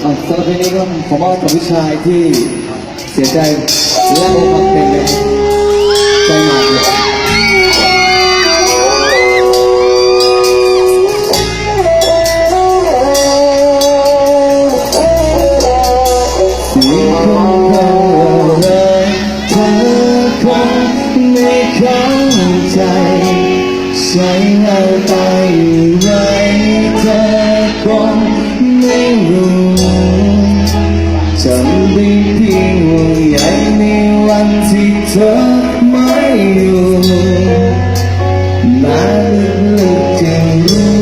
สำหรับเพลงนี้ก็ผมว่ากับวิชัยที่เสียใจและอกหักเป็นเลย เธอไม่อยู่มาลึกๆจึงรู้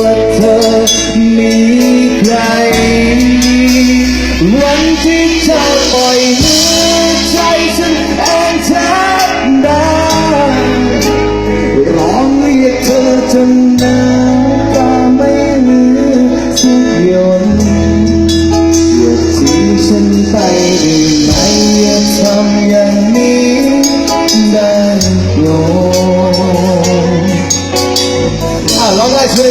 ว่าเธอมีใคร วันที่เธอปล่อยมือใจฉันเองแทบได้ร้องเรียกเธอจน อะร้องได้ช่ว